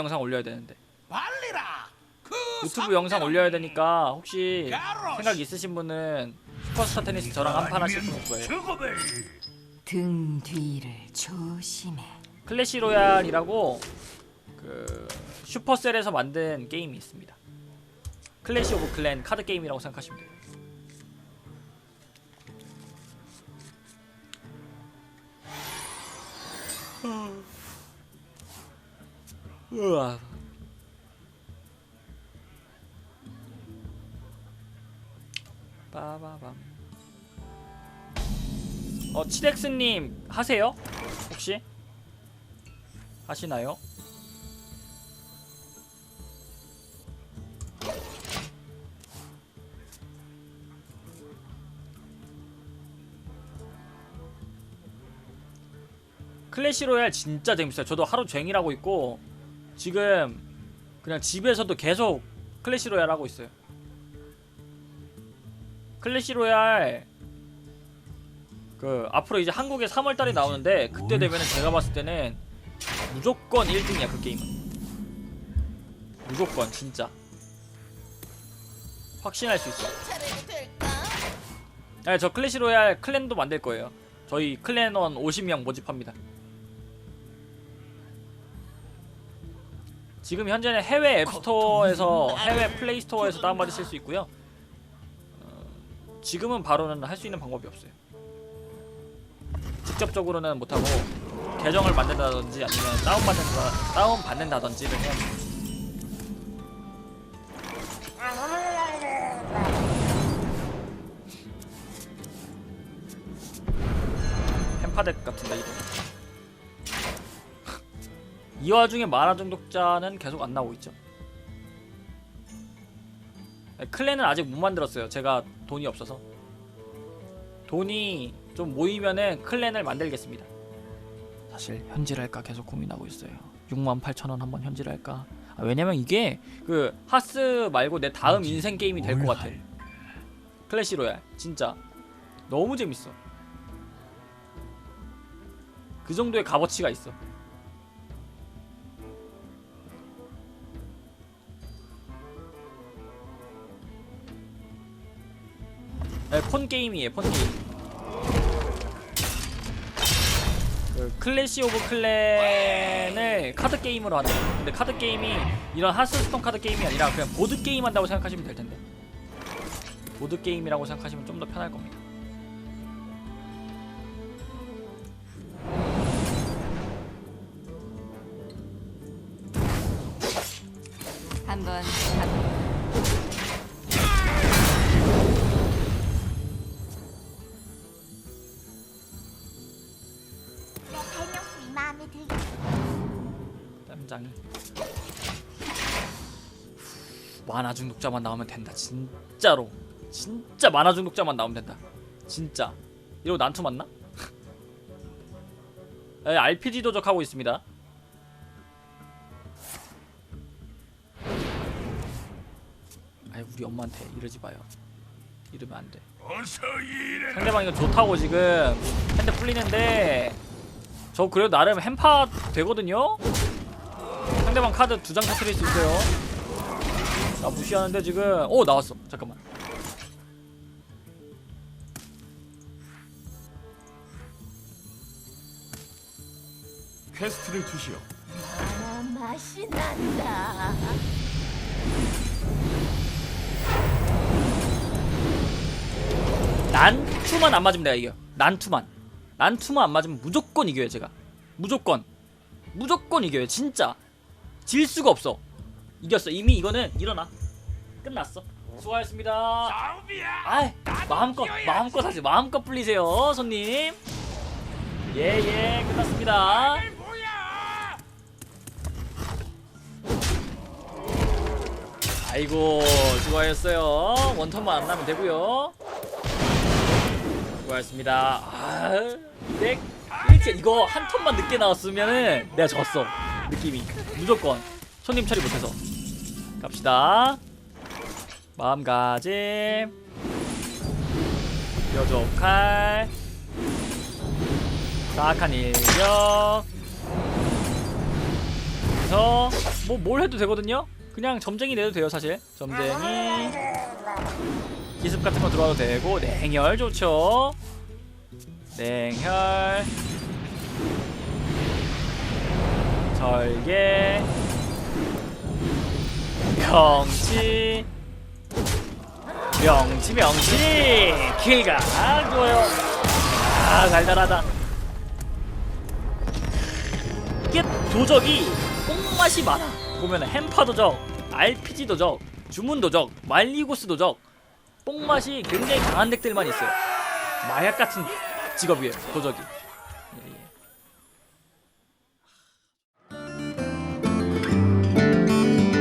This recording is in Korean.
영상 올려야 되는데. 그 유튜브 영상 올려야 되니까 혹시. 생각 있으신 분은 슈퍼스타 테니스 저랑 한 판 하실 수 있을 거예요 등 뒤를 조심해. 클래시 로얄이라고 그 슈퍼셀에서 만든 게임이 있습니다 클래시 오브 클랜 카드 게임이라고 생각하시면 돼요 우와 빠바밤 어 치덱스님 하세요? 혹시? 하시나요? 클래시 로얄 진짜 재밌어요. 저도 하루 종일 하고 있고 지금 그냥 집에서도 계속 클래시 로얄 하고 있어요. 클래시 로얄 그 앞으로 이제 한국에 3월 달에 나오는데 그때 되면은 제가 봤을 때는 무조건 1등이야 그 게임은. 무조건 진짜. 확신할 수 있어. 될까? 네, 저 클래시 로얄 클랜도 만들 거예요. 저희 클랜원 50명 모집합니다. 지금 현재는 해외 앱스토어에서 해외 플레이스토어에서 다운받으실 수 있고요. 어, 지금은 바로는 할 수 있는 방법이 없어요. 직접적으로는 못하고 계정을 만든다든지 아니면 다운받는다 다운 받는다든지를 해야 돼요. 햄파덱 같은데 이거. 이 와중에 만화 중독자는 계속 안 나오고 있죠. 네, 클랜은 아직 못 만들었어요. 제가 돈이 없어서. 돈이 좀 모이면은 클랜을 만들겠습니다. 사실 현질할까 계속 고민하고 있어요. 6만 8천 원 한번 현질할까? 아, 왜냐면 이게 그 하스 말고 내 다음 인생 게임이 될 것 같아. 클래시 로얄 진짜 너무 재밌어. 그 정도의 값어치가 있어. 네, 폰 게임이에요, 폰 게임. 그 클래시 오브 클랜을 카드 게임으로 하는. 근데 카드 게임이 이런 하스스톤 카드 게임이 아니라 그냥 보드 게임 한다고 생각하시면 될 텐데. 보드 게임이라고 생각하시면 좀 더 편할 겁니다. 한번 땀장이. 만화 중독자만 나오면 된다. 진짜로. 진짜 만화 중독자만 나오면 된다. 진짜. 이러고 난투 맞나? 에, RPG 도적하고 있습니다. 아이 우리 엄마한테 이러지 마요. 이러면 안 돼. 어서 일해. 상대방 이거 좋다고 지금 핸드 풀리는데 저 그래도 나름 햄파 되거든요? 상대방 카드 두 장 터트릴 수 있어요. 나 무시하는데 지금. 오 나왔어. 잠깐만. 퀘스트를 주시오. 아, 맛이 난다. 난투만 안 맞으면 내가 이겨. 난투만. 난투만 안 맞으면 무조건 이겨요 제가. 무조건. 무조건 이겨요 진짜 질 수가 없어. 이겼어. 이미 이거는 일어나. 끝났어. 수고하셨습니다. 아이 마음껏 마음껏 하세요 마음껏 불리세요 손님. 예예. 끝났습니다. 이게 뭐야? 아이고 수고하셨어요. 원턴만 안 나면 되고요. 수고하셨습니다. 아200 1체 이거 한 턴만 늦게 나왔으면은 내가 졌어 느낌이 무조건 손님 처리 못해서. 갑시다. 마음가짐. 뾰족할. 사악한 인력. 그래서 뭐 뭘 해도 되거든요. 그냥 점쟁이 내도 돼요 사실. 점쟁이. 기습 같은 거 들어와도 되고 냉혈 좋죠. 냉혈 절개 명치. 명치 명치. 킬가 좋아요. 아 달달하다. 이게 도적이 뽕맛이 많아. 보면 햄파 도적 RPG 도적 주문 도적 말리고스 도적. 뽕맛이 굉장히 강한 덱들만 있어요. 마약 같은 직업이에요 도적이